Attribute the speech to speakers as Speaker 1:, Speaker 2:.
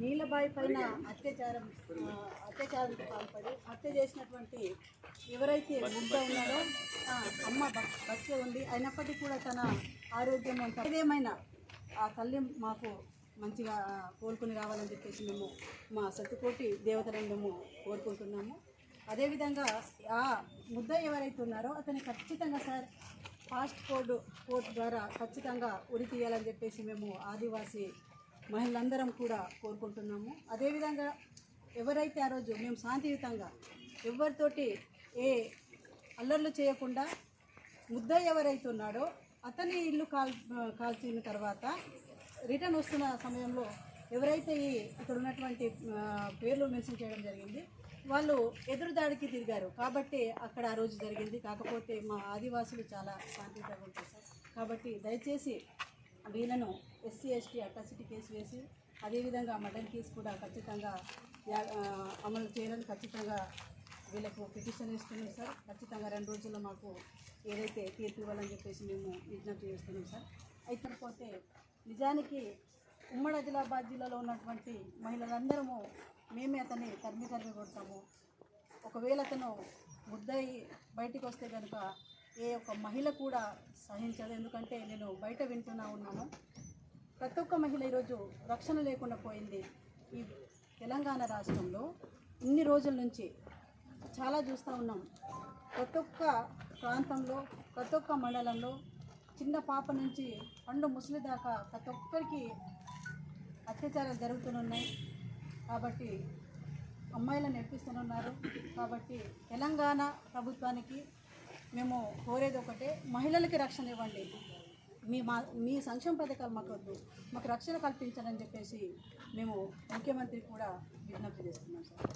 Speaker 1: నీలబాయి పైన అత్యాచారం అత్యాచారానికి పాల్పడి హత్య చేసినటువంటి ఎవరైతే ముద్ద ఉన్నారో ఆ, అమ్మ బ- బతికే ఉంది. అయినప్పటికీ కూడా తన ఆరోగ్యం అంతా ఏదేమైనా ఆ తల్లి మాకు మంచిగా కోలుకుని రావాలని చెప్పేసి మేము మా సత్తుకోటి దేవతలను మేము కోరుకుంటున్నాము. అదేవిధంగా ఆ ముద్ద ఎవరైతే ఉన్నారో అతని ఖచ్చితంగా సార్ ఫాస్ట్ కోడ్ కోర్ట్ ద్వారా ఖచ్చితంగా ఉరి తీయాలని చెప్పేసి మేము ఆదివాసీ మహిళలందరం కూడా కోరుకుంటున్నాము. అదేవిధంగా ఎవరైతే ఆ రోజు మేము శాంతియుతంగా ఎవరితోటి ఏ అల్లర్లు చేయకుండా ముద్ద ఎవరైతే ఉన్నాడో అతని ఇల్లు కాల్ కాల్చిన తర్వాత రిటర్న్ వస్తున్న సమయంలో ఎవరైతే ఈ ఇక్కడ ఉన్నటువంటి పేర్లు మెన్షన్ చేయడం జరిగింది వాళ్ళు ఎదురుదాడికి తిరిగారు. కాబట్టి అక్కడ ఆ రోజు జరిగింది. కాకపోతే మా ఆదివాసులు చాలా శాంతియుతంగా ఉంటారు సార్. కాబట్టి దయచేసి వీళ్ళను ఎస్సీ ఎస్టీ అట్రాసిటీ కేసు వేసి అదేవిధంగా మటన్ కేసు కూడా ఖచ్చితంగా అమలు చేయాలని ఖచ్చితంగా వీళ్ళకు పిటిషన్ ఇస్తున్నాం సార్. ఖచ్చితంగా రెండు రోజుల్లో మాకు ఏదైతే తీర్పు ఇవ్వాలని చెప్పేసి మేము విజ్ఞప్తి చేస్తున్నాం సార్. అయితే పోతే నిజానికి ఉమ్మడి ఆదిలాబాద్ జిల్లాలో ఉన్నటువంటి మహిళలందరము మేమే అతన్ని తరిమి తరిమి కొడతాము. ఒకవేళ అతను ముద్దయి బయటికి వస్తే కనుక ఏ ఒక్క మహిళ కూడా సహించదు. ఎందుకంటే నేను బయట వింటున్నా ఉన్నాను. ప్రతి ఒక్క మహిళ ఈరోజు రక్షణ లేకుండా పోయింది ఈ తెలంగాణ రాష్ట్రంలో. ఇన్ని రోజుల నుంచి చాలా చూస్తూ ఉన్నాం. ప్రతి ఒక్క ప్రాంతంలో ప్రతి ఒక్క మండలంలో చిన్న పాప నుంచి పండు ముసలి దాకా ప్రతి ఒక్కరికి అత్యాచారాలు జరుగుతున్నాయి. కాబట్టి అమ్మాయిలను నేర్పిస్తున్నారు కాబట్టి తెలంగాణ ప్రభుత్వానికి మేము కోరేది ఒకటే మహిళలకి రక్షణ ఇవ్వండి. మీ మా మీ సంక్షేమ పథకాలు మాకు వద్దు మాకు రక్షణ కల్పించాలని చెప్పేసి మేము ముఖ్యమంత్రి కూడా విజ్ఞప్తి చేస్తున్నాం సార్.